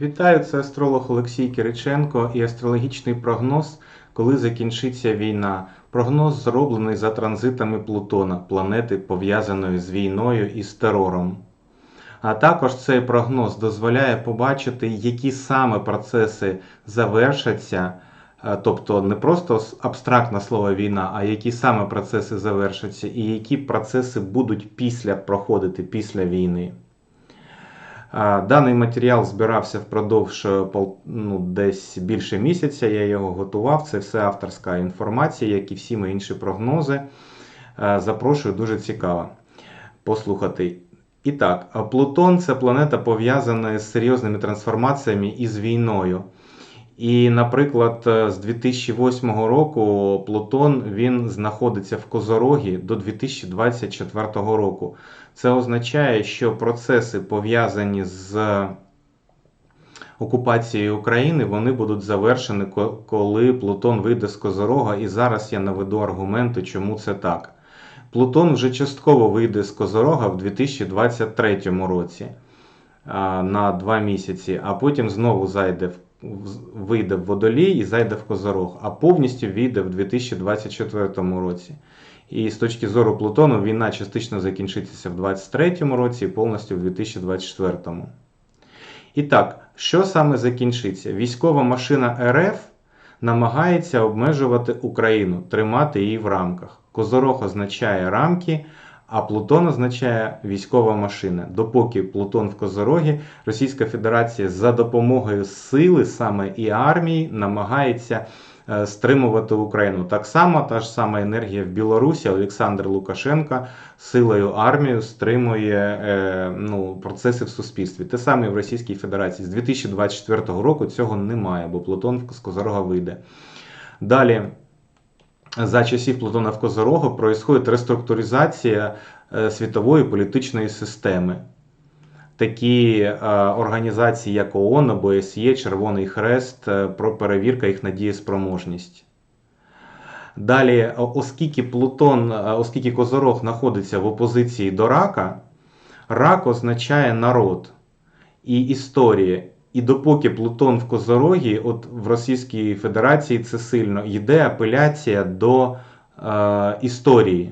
Вітаю, це астролог Олексій Кириченко і астрологічний прогноз, коли закінчиться війна. Прогноз зроблений за транзитами Плутона, планети, пов'язаної з війною і з терором. А також цей прогноз дозволяє побачити, які саме процеси завершаться, е, тобто не просто абстрактне слово війна, а які саме процеси завершаться, і які процеси будуть після проходити після війни. Даний матеріал збирався впродовж е, ну, десь більше місяця. Я його готував. Це все авторська інформація, як і всі мої інші прогнози. Е, Запрошую, дуже цікаво послухати. І так, Плутон це планета пов'язана з серйозними трансформаціями і з війною. І, наприклад, е, з 2008 року Плутон він знаходиться в Козорогі до 2024 року. Це означає, що процеси пов'язані з окупацією України, вони будуть завершені, коли Плутон вийде з Козорога. І зараз я наведу аргументи, чому це так. Плутон вже частково вийде з Козорога в 2023 році на два місяці, а потім знову зайде в в- вийде в водолій і зайде в Козорог, а повністю війде в 2024 році. І з точки зору Плутону війна частично закінчиться в 2023 році і повністю в 2024. І так, що саме закінчиться? Військова машина РФ намагається обмежувати Україну, тримати її в рамках. Козорог означає рамки, а Плутон означає військова машина. Допоки Плутон в Козорогі, Російська Федерація за допомогою сили, саме і армії, намагається е, стримувати Україну. Так само та ж сама енергія в Білорусі. Олександр Лукашенко силою армію стримує е, ну, процеси в суспільстві. Те саме і в Російській Федерації. З 2024 року цього немає, бо Плутон з Козорога вийде. Далі. За часів Плутона в Козорогу происходит реструктуризація е, світової політичної системи. Такі е, організації, як ООН, ОБСЄ, Червоний Хрест, е, про перевірка їх на дієспроможність. Далі, оскільки Плутон, е, оскільки Козорог знаходиться в опозиції до рака, рак означає народ і історія. І допоки Плутон в Козорогі, от в Російській Федерації це сильно, йде апеляція до е, історії.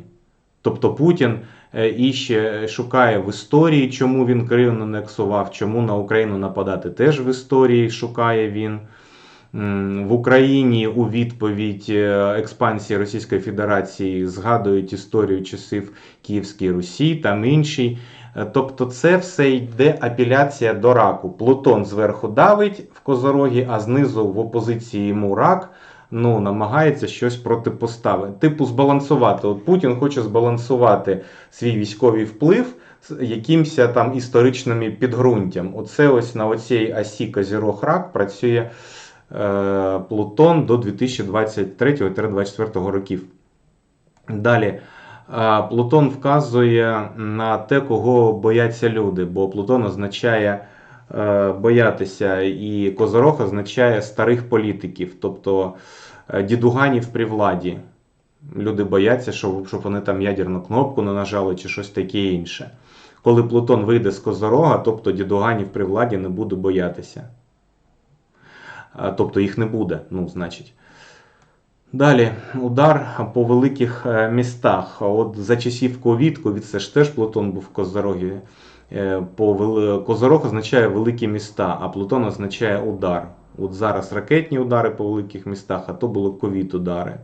Тобто Путін е, іще шукає в історії, чому він Крим анексував, чому на Україну нападати теж в історії шукає він. В Україні у відповідь е, експансії Російської Федерації згадують історію часів Київської Русі, там інші. Е, Тобто це все йде апеляція до раку. Плутон зверху давить в Козорогі, а знизу в опозиції йому рак ну, намагається щось протипоставити. Типу збалансувати. От Путін хоче збалансувати свій військовий вплив з якимось там історичним підґрунтям. Оце ось на оцій осі Козірог рак працює е, Плутон до 2023-2024 років. Далі. А, Плутон вказує на те, кого бояться люди, бо Плутон означає е, боятися, і Козорог означає старих політиків, тобто е, дідуганів при владі. Люди бояться, щоб вони там ядерну кнопку не нажали чи щось таке інше. Коли Плутон вийде з Козорога, тобто дідуганів при владі не буде боятися. Тобто їх не буде, ну, значить. Далі удар по великих е, містах. От за часів ковід, ковід це ж теж Плутон був в Козорогі. Е, По Козорог означає великі міста, а Плутон означає удар. От зараз ракетні удари по великих містах, а то було ковід удари.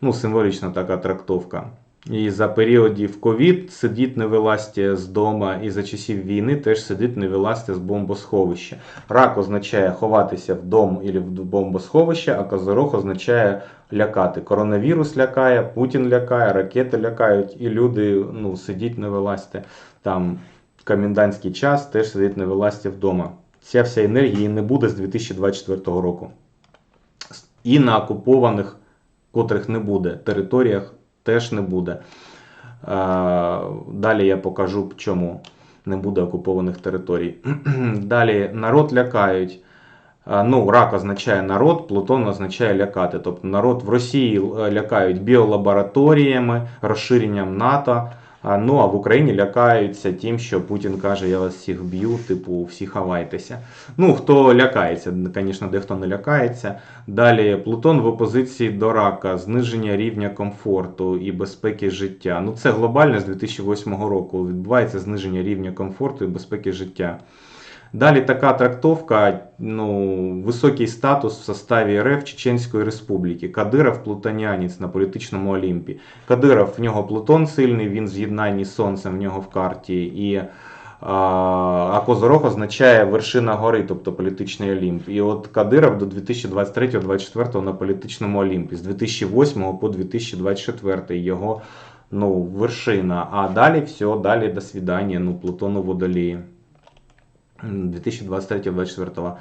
Ну, символічна така трактовка. І за періодів ковід сидіть не вилазьте з дома, і за часів війни теж сидіть не вилазьте з бомбосховища. Рак означає ховатися в дом або в бомбосховище, а козорог означає лякати. Коронавірус лякає, Путін лякає, ракети лякають, і люди ну, сидіть не вилазьте. Там комендантський час теж сидіть не вилазьте вдома. Ця вся енергія не буде з 2024 року. І на окупованих, котрих не буде, територіях теж не буде. Е, Далі я покажу, чому не буде окупованих територій. Далі народ лякають. Е, Ну, рак означає народ, Плутон означає лякати. Тобто народ в Росії е, лякають біолабораторіями, розширенням НАТО, Ну а в Україні лякаються тим, що Путін каже, я вас всіх б'ю, типу, всі хавайтеся. Ну, хто лякається, звісно, дехто не лякається. Далі Плутон в опозиції до рака, зниження рівня комфорту і безпеки життя. Ну, це глобально з 2008 року відбувається зниження рівня комфорту і безпеки життя. Далі така трактовка, ну, високий статус в составі РФ Чеченської Республіки. Кадиров плутонянець на політичному Олімпі. Кадиров в нього Плутон сильний, він в з Сонцем в нього в карті. І, а, Козорог означає вершина гори, тобто політичний Олімп. І от Кадиров до 2023-2024 на політичному Олімпі, з 2008 по 2024 його ну, вершина. А далі все, далі до свидання, ну, Плутону водолії. 2023-2024.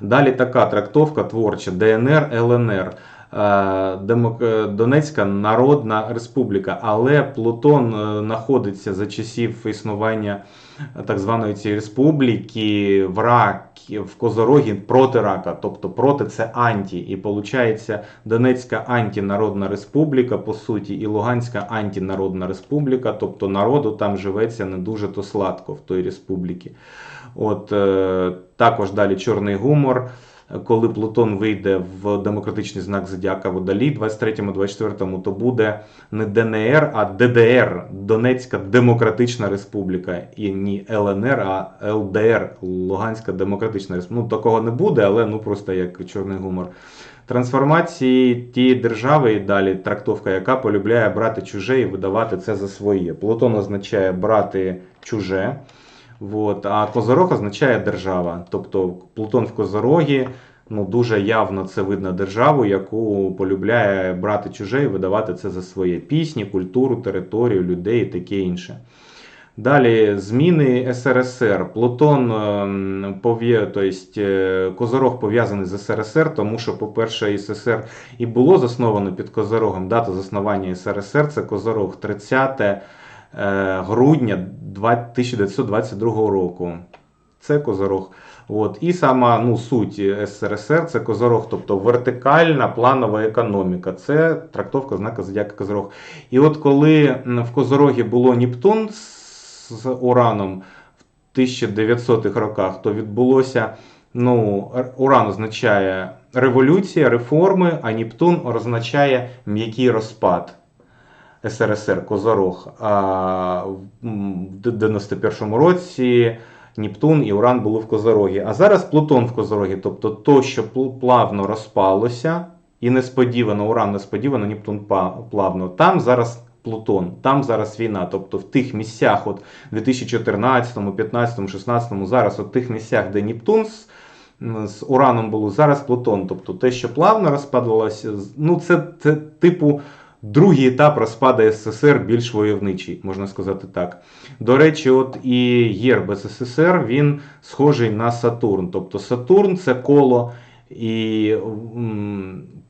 Далі така трактовка творча ДНР, ЛНР. е, е, Донецька Народна Республіка, але Плутон е, знаходиться за часів існування так званої цієї республіки в ракі, в Козорогі проти рака, тобто проти це анті. І виходить Донецька антінародна республіка, по суті, і Луганська антінародна республіка, тобто народу там живеться не дуже то сладко в той республіці. От е, також далі чорний гумор. Коли Плутон вийде в демократичний знак Зодіака Водолій 23-24, то буде не ДНР, а ДДР Донецька Демократична Республіка. І не ЛНР, а ЛДР Луганська Демократична Республіка. Ну, такого не буде, але ну просто як чорний гумор. Трансформації тієї держави і далі трактовка, яка полюбляє брати чуже і видавати це за своє. Плутон означає брати чуже. Вот. А Козорог означає держава. Тобто Плутон в Козорогі ну, дуже явно це видно державу, яку полюбляє брати чуже і видавати це за своє пісні, культуру, територію, людей і таке інше. Далі зміни СРСР. Плутон ем, тобто, е, Козорог пов'язаний з СРСР, тому що, по-перше, СССР і було засновано під Козорогом. Дата заснування СРСР це Козорог 30 е, грудня 1922 року. Це Козорог. От. І сама ну, суть СРСР це Козорог, тобто вертикальна планова економіка. Це трактовка знака Зодіака Козорог. І от коли в Козорогі було Нептун з Ураном в 1900-х роках, то відбулося. Ну, Уран означає революція, реформи, а Нептун означає м'який розпад. СРСР Козорог. А в 91-му році Нептун і Уран були в Козорогі. А зараз Плутон в Козорогі. Тобто то, що плавно розпалося, і несподівано, Уран несподівано, Нептун плавно. Там зараз Плутон, там зараз війна. Тобто в тих місцях, от 2014, 15, 16, зараз от тих місцях, де Нептун з, з Ураном було, зараз Плутон. Тобто те, що плавно розпадалося, ну це, це типу. Другий етап розпаду СССР більш войовничий, можна сказати так. До речі, от і герб СССР він схожий на Сатурн. Тобто Сатурн це коло, і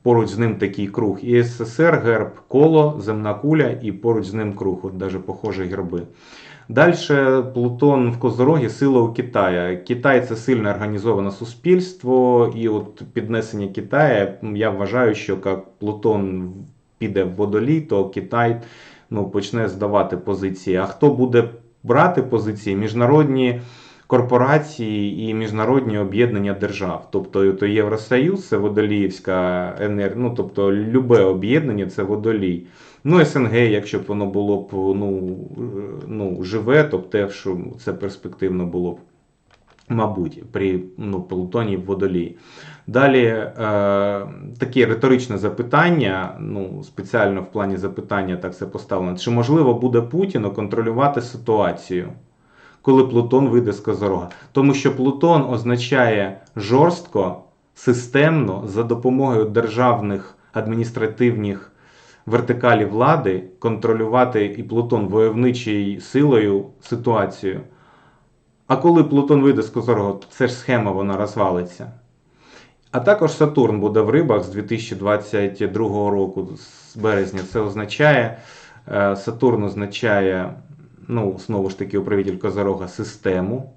поруч з ним такий круг. І СССР герб коло, земна куля, і поруч з ним круг. От навіть похожі герби. Далі Плутон в Козорогі сила у Китаї. Китай це сильно організоване суспільство, і от піднесення Китаю, я вважаю, що як Плутон піде в водолій, то Китай ну, почне здавати позиції. А хто буде брати позиції? Міжнародні корпорації і міжнародні об'єднання держав. Тобто то Євросоюз це водоліївська енергія, ну тобто любе об'єднання це водолій. Ну, СНГ, якщо б воно було б ну, е, ну, живе, то б те, що це перспективно було б. Мабуть, при ну, Плутоні в водолії. Далі е, таке риторичне запитання, ну, спеціально в плані запитання так це поставлено. Чи можливо буде Путіну контролювати ситуацію, коли Плутон вийде з Козорога? Тому що Плутон означає жорстко, системно, за допомогою державних адміністративних вертикалів влади контролювати і Плутон войовничою силою ситуацію. А коли Плутон вийде з Козорога, то це ж схема вона розвалиться. А також Сатурн буде в рибах з 2022 року, з березня. Це означає, е, Сатурн означає, ну, знову ж таки, управитель Козорога, систему.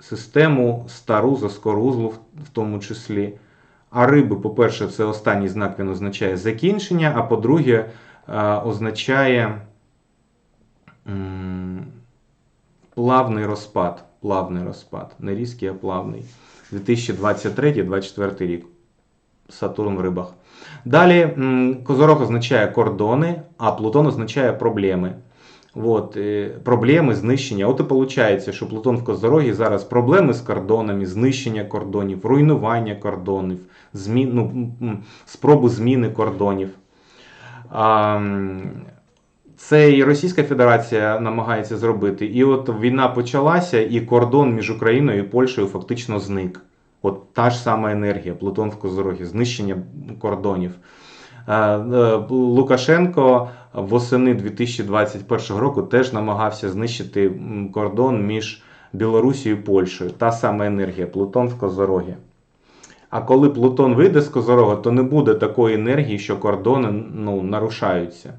Систему стару, заскорузлу в тому числі. А риби, по-перше, це останній знак, він означає закінчення, а по-друге, е, означає Плавний розпад. Плавний розпад. Не різкий, а плавний. 2023-2024 рік. Сатурн в рибах. Далі Козорог означає кордони, а Плутон означає проблеми. От, е, проблеми, знищення. От і виходить, що Плутон в Козорогі зараз проблеми з кордонами, знищення кордонів, руйнування кордонів, змін, ну, спроби зміни кордонів. А, це і Російська Федерація намагається зробити. І от війна почалася, і кордон між Україною і Польщею фактично зник. От та ж сама енергія, Плутон в Козорогі, знищення кордонів. Е, е, Лукашенко восени 2021 року теж намагався знищити кордон між Білорусією і Польщею. Та сама енергія, Плутон в Козорогі. А коли Плутон вийде з Козорога, то не буде такої енергії, що кордони ну, нарушаються.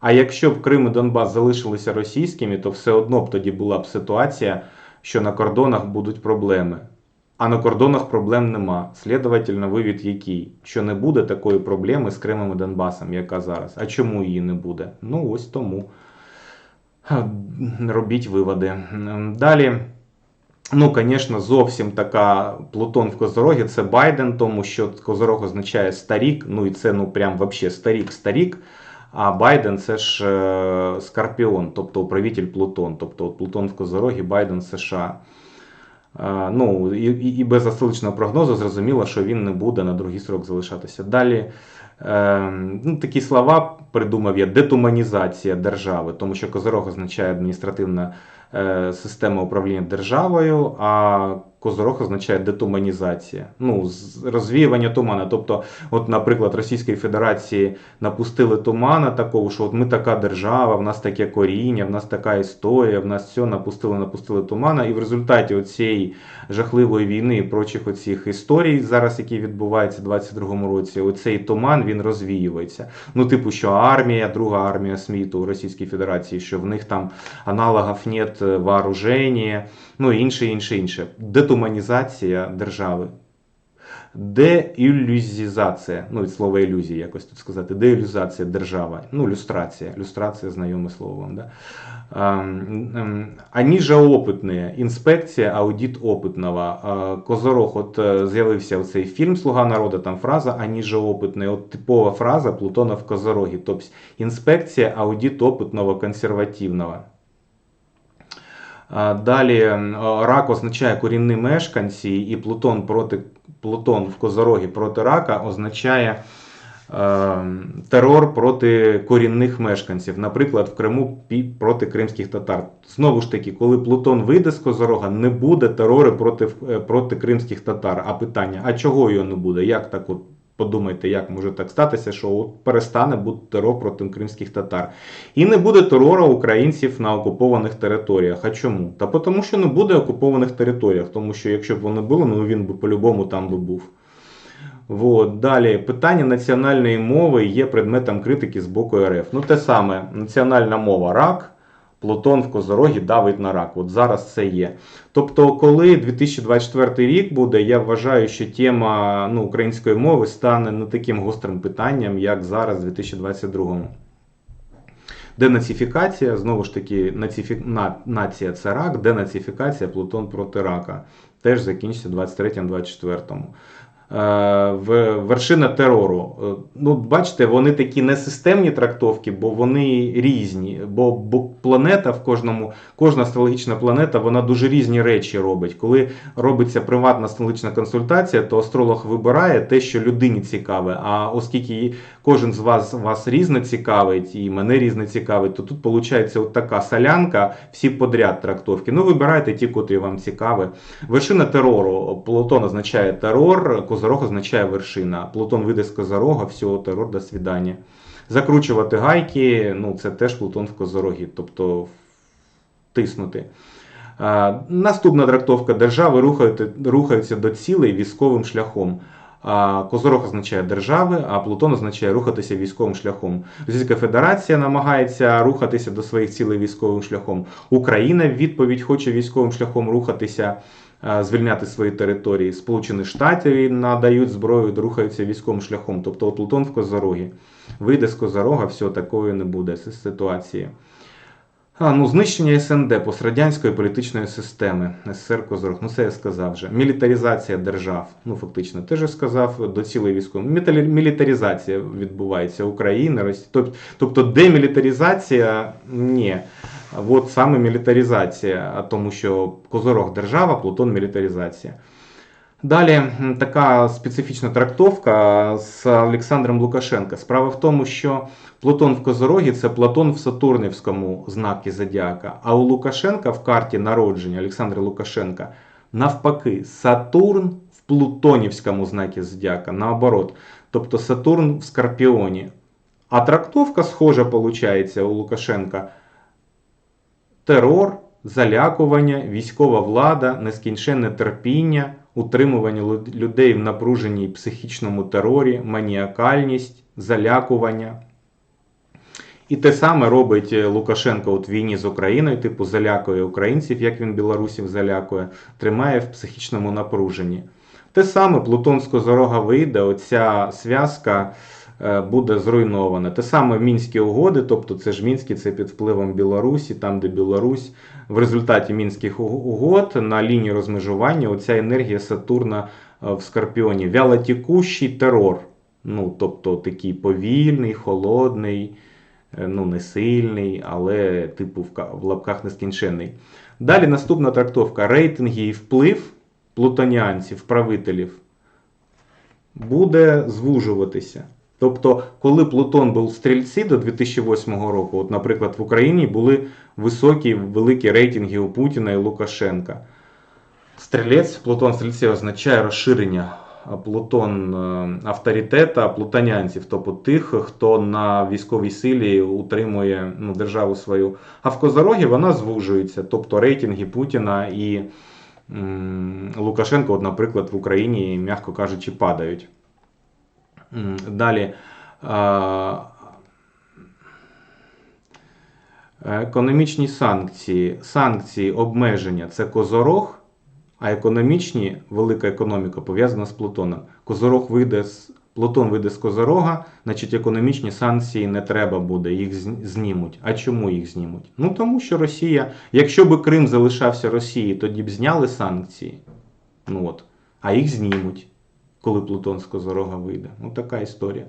А якщо б Крим і Донбас залишилися російськими, то все одно б тоді була б ситуація, що на кордонах будуть проблеми. А на кордонах проблем нема. Слідовательно, вивід який? Що не буде такої проблеми з Кримом і Донбасом, яка зараз. А чому її не буде? Ну ось тому. Робіть виводи. Далі. Ну, звісно, зовсім така Плутон в Козорогі це Байден, тому що Козорог означає старік, ну і це ну прям вообще старік-старік. А Байден це ж е, Скорпіон, тобто управитель Плутон. Тобто от Плутон в Козорогі, Байден США. Е, Ну, і, і без астрологічного прогнозу зрозуміло, що він не буде на другий срок залишатися. Далі е, ну, такі слова придумав я: детуманізація держави, тому що Козорог означає адміністративна система управління державою, а Козорог означає детуманізація. Ну, розвіювання тумана. Тобто, от, наприклад, Російської Федерації напустили тумана такого, що от ми така держава, в нас таке коріння, в нас така історія, в нас все напустили, напустили тумана. І в результаті цієї жахливої війни і прочих оцих історій, зараз, які відбуваються в 22-му році, оцей туман він розвіюється. Ну, типу, що армія, друга армія світу Російській Федерації, що в них там аналогів нет вооруження, ну інше, інше, інше. Детуманізація держави. Деілюзізація, ну від слова ілюзії, якось тут сказати, деілюзація держава, ну люстрація, люстрація знайоме слово вам. Да? Ем, ем, Они інспекція, аудит опитного. Е, Козорог, от е, з'явився цей фільм Слуга народу, там фраза Они же опитні. От типова фраза Плутона в Козорогі. Тобто інспекція, аудит опитного консервативного. Далі рак означає корінні мешканці, і Плутон проти Плутон в Козорогі проти рака означає е, терор проти корінних мешканців, наприклад, в Криму проти кримських татар. Знову ж таки, коли Плутон вийде з Козорога, не буде терору проти, е, проти кримських татар. А питання: а чого його не буде? Як так от? Подумайте, як може так статися, що от перестане бути терор проти кримських татар. І не буде терору українців на окупованих територіях. А чому? Та тому, що не буде окупованих територіях, тому що якщо б вони були, ну він би по-любому там би був. Вот. Далі питання національної мови є предметом критики з боку РФ. Ну, те саме, національна мова рак, Плутон в Козорогі давить на рак. От зараз це є. Тобто, коли 2024 рік буде, я вважаю, що тема ну, української мови стане не таким гострим питанням, як зараз, в 2022. Денацифікація, знову ж таки, націфі... на... нація це рак, денацифікація Плутон проти рака. Теж закінчиться 23-24. Е, вершина терору. Е, Ну, бачите, вони такі несистемні трактовки, бо вони різні. Бо, бо планета в кожному, кожна астрологічна планета, вона дуже різні речі робить. Коли робиться приватна астрологічна консультація, то астролог вибирає те, що людині цікаве. А оскільки кожен з вас вас різно цікавить, і мене різно цікавить, то тут виходить от така солянка, всі подряд трактовки. Ну, вибирайте ті, котрі вам цікаві. Вершина терору. Плутон означає терор, Козорог означає вершина. Плутон вийде з Козорога, все, терор, до свидання. Закручувати гайки, ну це теж Плутон в Козорогі, тобто тиснути. А, Наступна трактовка держави рухаються, до цілей військовим шляхом. А Козорог означає держави, а Плутон означає рухатися військовим шляхом. Російська Федерація намагається рухатися до своїх цілей військовим шляхом. Україна відповідь хоче військовим шляхом рухатися, звільняти свої території. Сполучені Штати надають зброю, рухаються військовим шляхом. Тобто от Плутон в Козорогі. Вийде з Козорога, все такої не буде ситуації. А, ну, знищення СНД пострадянської політичної системи СССР Козорог. Ну, це я сказав вже. Мілітаризація держав. Ну, фактично, ти ж сказав до цілої військової. Мілітаризація відбувається України, Росії. Тобто, демілітаризація ні. От саме мілітаризація, тому що Козорог держава, Плутон мілітаризація. Далі така специфічна трактовка з Олександром Лукашенка. Справа в тому, що Плутон в Козорогі це Платон в Сатурнівському знакі Зодіака. А у Лукашенка в карті народження Олександра Лукашенка навпаки Сатурн в Плутонівському знакі Зодіака. Наоборот. Тобто Сатурн в Скорпіоні. А трактовка схожа виходить у Лукашенка. Терор, залякування, військова влада, нескінченне терпіння, утримування людей в напруженій психічному терорі, маніакальність, залякування. І те саме робить е, Лукашенко от війні з Україною, типу залякує українців, як він білорусів залякує, тримає в психічному напруженні. Те саме Плутон з Козорога вийде, оця зв'язка буде зруйнована. Те саме Мінські угоди, тобто це ж Мінські, це під впливом Білорусі, там, де Білорусь. В результаті Мінських угод на лінії розмежування оця енергія Сатурна е, в Скорпіоні. Вялотікущий терор. Ну, тобто такий повільний, холодний, е, ну, не сильний, але типу в лапках нескінченний. Далі наступна трактовка. Рейтинги і вплив плутоніанців, правителів буде звужуватися. Тобто, коли Плутон був в стрільці до 2008 року, от, наприклад, в Україні були високі, великі рейтинги у Путіна і Лукашенка. Стрілець, Плутон в стрільці означає розширення Плутон е, авторитета плутонянців, тобто тих, хто на військовій силі утримує ну, державу свою. А в Козорогі вона звужується, тобто рейтинги Путіна і м, Лукашенко, от, наприклад, в Україні, м'яко кажучи, падають. Далі. Економічні санкції. Санкції, обмеження це козорог, а економічні, велика економіка пов'язана з Плутоном. Козорог вийде з Плутон вийде з Козорога, значить економічні санкції не треба буде, їх знімуть. А чому їх знімуть? Ну тому що Росія, якщо би Крим залишався Росією, тоді б зняли санкції. Ну от, а їх знімуть, коли Плутон з Козорога вийде. Ну така історія.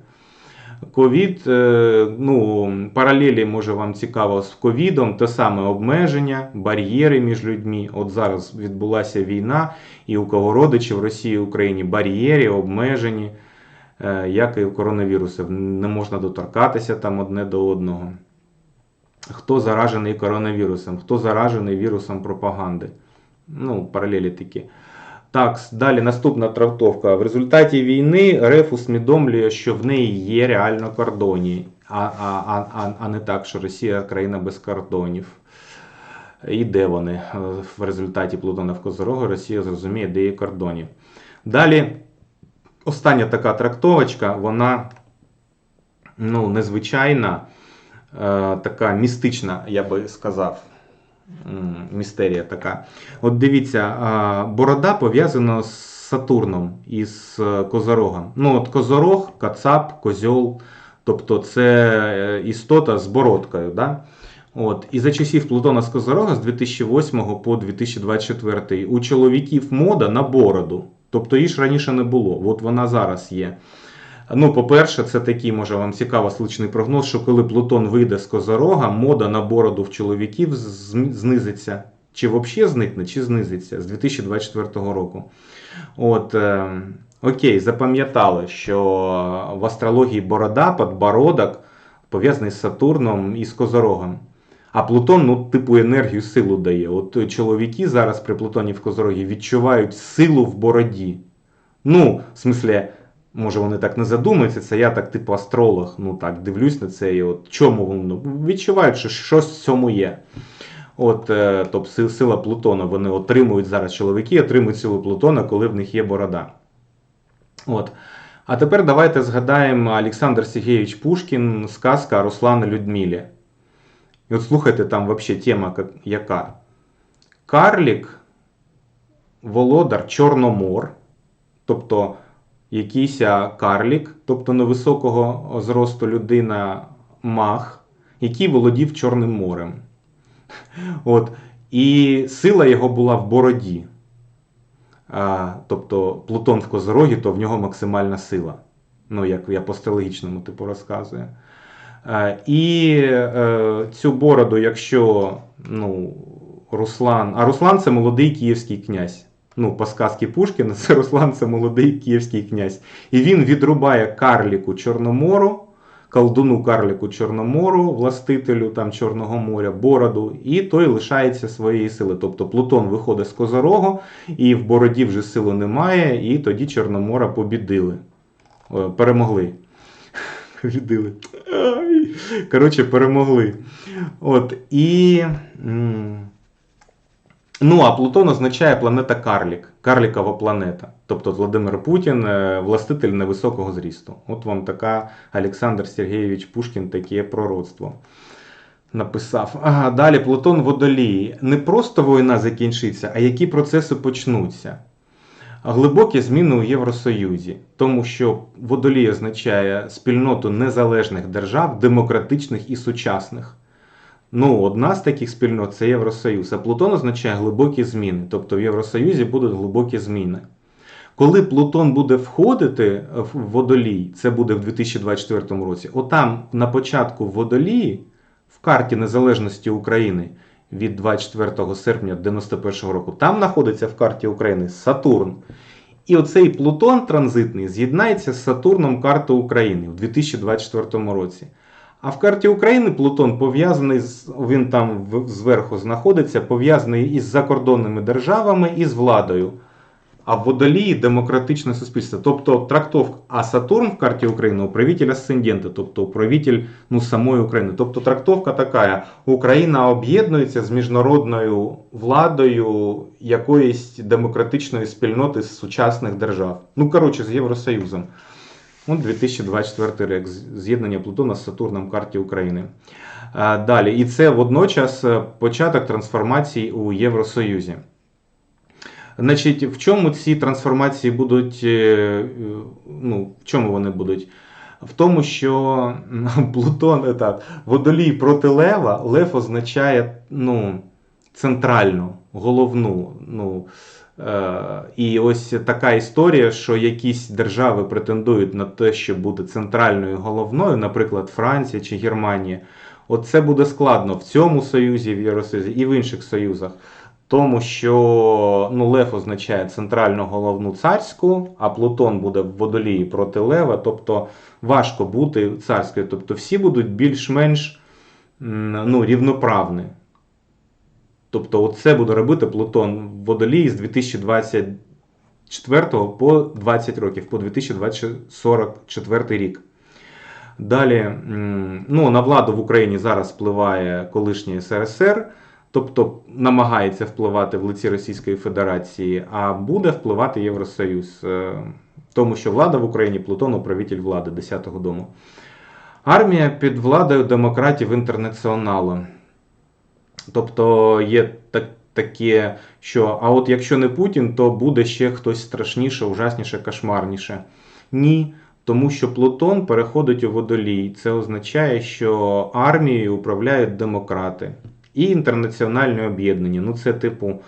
Ковід, е, ну, паралелі може вам цікаво з ковідом, те саме обмеження, бар'єри між людьми. От зараз відбулася війна, і у кого родичі в Росії і Україні бар'єри, обмежені, е, як і у коронавірусів. Не можна доторкатися там одне до одного. Хто заражений коронавірусом, хто заражений вірусом пропаганди. Ну, паралелі такі. Так, далі наступна трактовка. В результаті війни РФ усвідомлює, що в неї є реально кордоні, а, а, а, а, не так, що Росія країна без кордонів. І де вони? Е, В результаті Плутона в Козорогу Росія зрозуміє, де є кордоні. Далі, остання така трактовочка, вона ну, незвичайна, е, така містична, я би сказав. Містерія така. От дивіться, борода пов'язана з Сатурном із е, Козорогом. Ну, от Козорог, Кацап, Козьол, тобто це е, істота з бородкою. Да? От. І за часів Плутона з Козорога з 2008 по 2024 у чоловіків мода на бороду. Тобто її ж раніше не було. От вона зараз є. Ну, по-перше, це такий, може вам цікаво сличний прогноз, що коли Плутон вийде з Козорога, мода на бороду в чоловіків знизиться. Чи взагалі зникне, чи знизиться з 2024 року. От, е, окей, запам'ятали, що в астрології борода, подбородок пов'язаний з Сатурном і з Козорогом. А Плутон, ну, типу, енергію, силу дає. От чоловіки зараз при Плутоні в Козорогі відчувають силу в бороді. Ну, в смислі, може вони так не задумаються, це я так, типу, астролог, ну так, дивлюсь на це і от чому воно відчувають, що щось в цьому є. От, е, тобто сила Плутона, вони отримують зараз чоловіки, отримують силу Плутона, коли в них є борода. От. А тепер давайте згадаємо Олександр Сергійович Пушкін, сказка Руслана Людмилі. І от слухайте, там взагалі тема яка. Карлік, володар Чорномор, тобто якийсь карлік, тобто невисокого зросту людина мах, який володів Чорним морем. От. І сила його була в бороді. А, тобто Плутон в Козорогі, то в нього максимальна сила. Ну, як я по астрологічному типу розказую. А, і е, цю бороду, якщо ну, Руслан. А Руслан це молодий київський князь. Ну, по сказці Пушкіна, це Руслан це молодий київський князь. І він відрубає карліку Чорномору, колдуну карліку Чорномору, властителю там Чорного моря, бороду, і той лишається своєї сили. Тобто Плутон виходить з Козорогу, і в бороді вже сили немає, і тоді Чорномора побідили. Е, Перемогли. Побідили. Коротше, перемогли. От, і. Ну, а Плутон означає планета Карлік, карлікова планета. Тобто Владимир Путін, е, властитель невисокого зрісту. От вам така Олександр Сергійович Пушкін таке пророцтво написав. Ага, далі Плутон водолії. Не просто війна закінчиться, а які процеси почнуться. Глибокі зміни у Євросоюзі, тому що водолій означає спільноту незалежних держав, демократичних і сучасних. Ну, одна з таких спільнот це Євросоюз. А Плутон означає глибокі зміни. Тобто в Євросоюзі будуть глибокі зміни. Коли Плутон буде входити в водолій, це буде в 2024 році, отам на початку в водолії, в карті незалежності України від 24 серпня 91 року, там знаходиться в карті України Сатурн. І оцей Плутон транзитний з'єднається з Сатурном карти України в 2024 році. А в карті України Плутон пов'язаний з він там зверху знаходиться, пов'язаний із закордонними державами і з владою. А в водолії демократичне суспільство. Тобто трактовка, а Сатурн в карті України управитель асцендента, тобто управитель ну, самої України. Тобто трактовка така: Україна об'єднується з міжнародною владою якоїсь демократичної спільноти з сучасних держав. Ну, коротше, з Євросоюзом. От 2024 рік з'єднання Плутона з Сатурном карті України. Далі, і це водночас е, початок трансформації у Євросоюзі. Значить, в чому ці трансформації будуть, е, ну, в чому вони будуть? В тому, що Плутон, е, так, водолій проти Лева, Лев означає ну, центральну, головну. Ну, і ось така історія, що якісь держави претендують на те, щоб бути центральною головною, наприклад, Франція чи Германія. От це буде складно в цьому союзі, в Євросоюзі і в інших союзах. Тому що ну, Лев означає центральну головну царську, а Плутон буде в водолії проти Лева. Тобто важко бути царською. Тобто всі будуть більш-менш ну, рівноправні. Тобто, це буде робити Плутон в водолії з 2024 по 20 років, по 2044 рік. Далі, ну, на владу в Україні зараз впливає колишній СРСР, тобто намагається впливати в лиці Російської Федерації, а буде впливати Євросоюз. Е, Тому що влада в Україні Плутон управитель влади 10-го дому. Армія під владою демократів інтернаціоналу. Тобто є так, таке, що а от якщо не Путін, то буде ще хтось страшніше, ужасніше, кошмарніше. Ні. Тому що Плутон переходить у водолій. Це означає, що армією управляють демократи і інтернаціональне об'єднання. Ну, це типу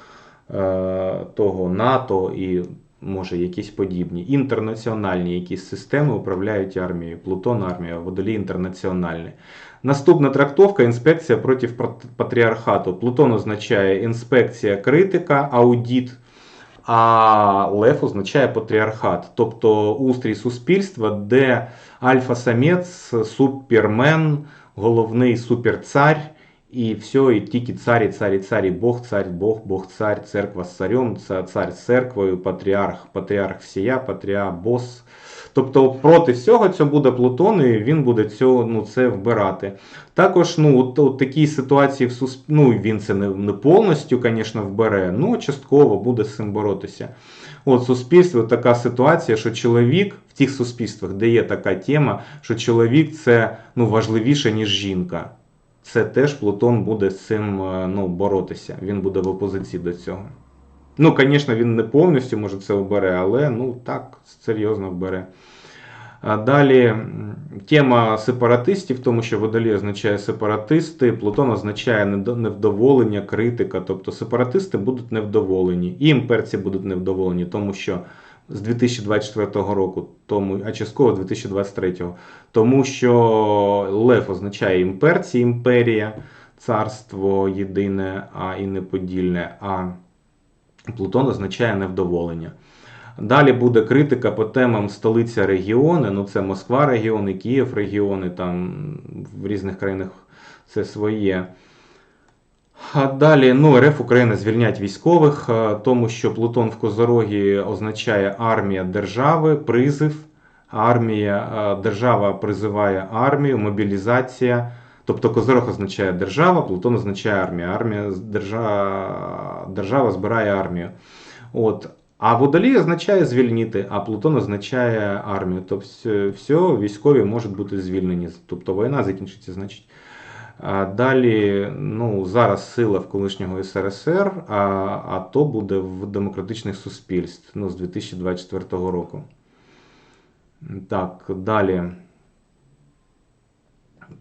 е, того НАТО і може якісь подібні. Інтернаціональні якісь системи управляють армією. Плутон армія, водолій інтернаціональний. Наступна трактовка інспекція проти патріархату. Плутон означає інспекція критика, аудіт. А лев означає патріархат, тобто устрій суспільства, де альфа-самець, супермен, головний суперцар, і все, і тільки царі, царі, царі, Бог, царь, Бог, Бог, царь, церква з царем, ца- цар з церквою, патріарх, патріарх всія, патріарх, бос. Тобто проти всього цього буде Плутон, і він буде цього, ну, це вбирати. Також ну, от, от такі ситуації в сусп... ну, він це не, не повністю, звісно, вбере, ну частково буде з цим боротися. От суспільство така ситуація, що чоловік в тих суспільствах, де є така тема, що чоловік це ну, важливіше, ніж жінка. Це теж Плутон буде з цим е, ну, боротися. Він буде в опозиції до цього. Ну, звісно, він не повністю може це обере, але ну так серйозно вбере. Далі тема сепаратистів, тому що водолій означає сепаратисти, Плутон означає невдоволення, критика. Тобто сепаратисти будуть невдоволені, і імперці будуть невдоволені, тому що з 2024 року, тому, а частково 2023, тому що Лев означає імперці, імперія, царство єдине, а і неподільне. А Плутон означає невдоволення. Далі буде критика по темам столиця регіони. Ну, це Москва регіони, Київ регіони, там в різних країнах це своє. Далі ну, РФ Україна звільнять військових, е, тому що Плутон в Козорогі означає армія держави, призив. Армія, е, держава призиває армію, мобілізація. Тобто Козорог означає держава, Плутон означає армія. Армія держава, держава збирає армію. От. А водолій означає звільнити, а Плутон означає армію. Тобто все, все, військові можуть бути звільнені. Тобто війна закінчиться, значить. Далі, ну, зараз сила в колишнього СРСР, а, а то буде в демократичних суспільств ну, з 2024 року. Так, далі.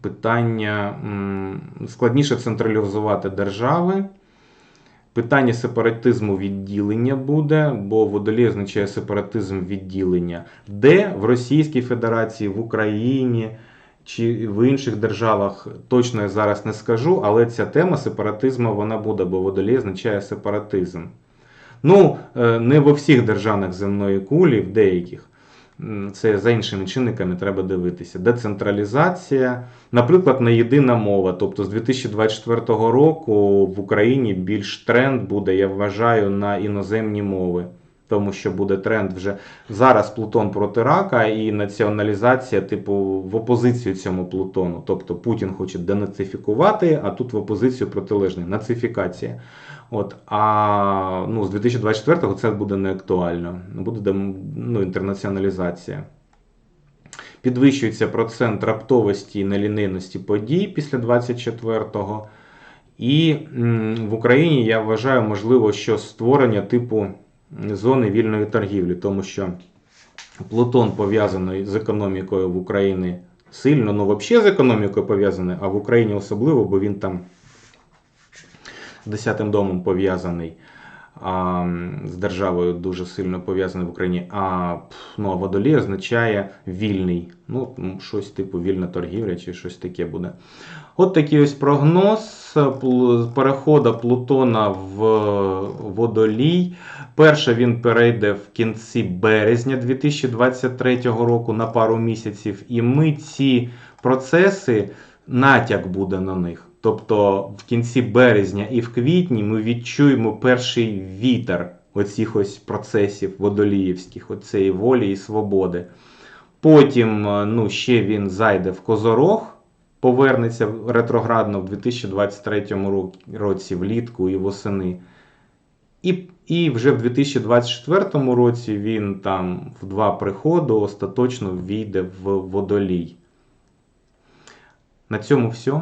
Питання складніше централізувати держави. Питання сепаратизму відділення буде, бо водолій означає сепаратизм відділення. Де в Російській Федерації, в Україні чи в інших державах точно я зараз не скажу, але ця тема сепаратизму вона буде, бо водолій означає сепаратизм. Ну, е, не во всіх державах земної кулі, в деяких. Це за іншими чинниками треба дивитися. Децентралізація, наприклад, не єдина мова. Тобто з 2024 року в Україні більш тренд буде, я вважаю, на іноземні мови. Тому що буде тренд вже зараз Плутон проти рака і націоналізація, типу, в опозицію цьому Плутону. Тобто Путін хоче денацифікувати, а тут в опозицію протилежний нацифікація. От, а ну, з 2024-го це буде не актуально. Буде ну, інтернаціоналізація. Підвищується процент раптовості і нелінейності подій після 24-го. І в Україні я вважаю можливо, що створення типу зони вільної торгівлі, тому що Плутон пов'язаний з економікою в Україні сильно, ну взагалі з економікою пов'язаний, а в Україні особливо, бо він там з 10 домом пов'язаний. А, з державою дуже сильно пов'язаний в Україні. А ну, водолій означає вільний. Ну, щось типу вільна торгівля чи щось таке буде. От такий ось прогноз е, переходу Плутона в водолій. Перше він перейде в кінці березня 2023 року на пару місяців, і ми ці процеси, натяк буде на них. Тобто в кінці березня і в квітні ми відчуємо перший вітер оцих ось процесів водоліївських, оцеї волі і свободи. Потім е, ну, ще він зайде в Козорог, повернеться ретроградно в 2023 році влітку і восени. І, і вже в 2024 році він там в два приходи остаточно війде в водолій. На цьому все.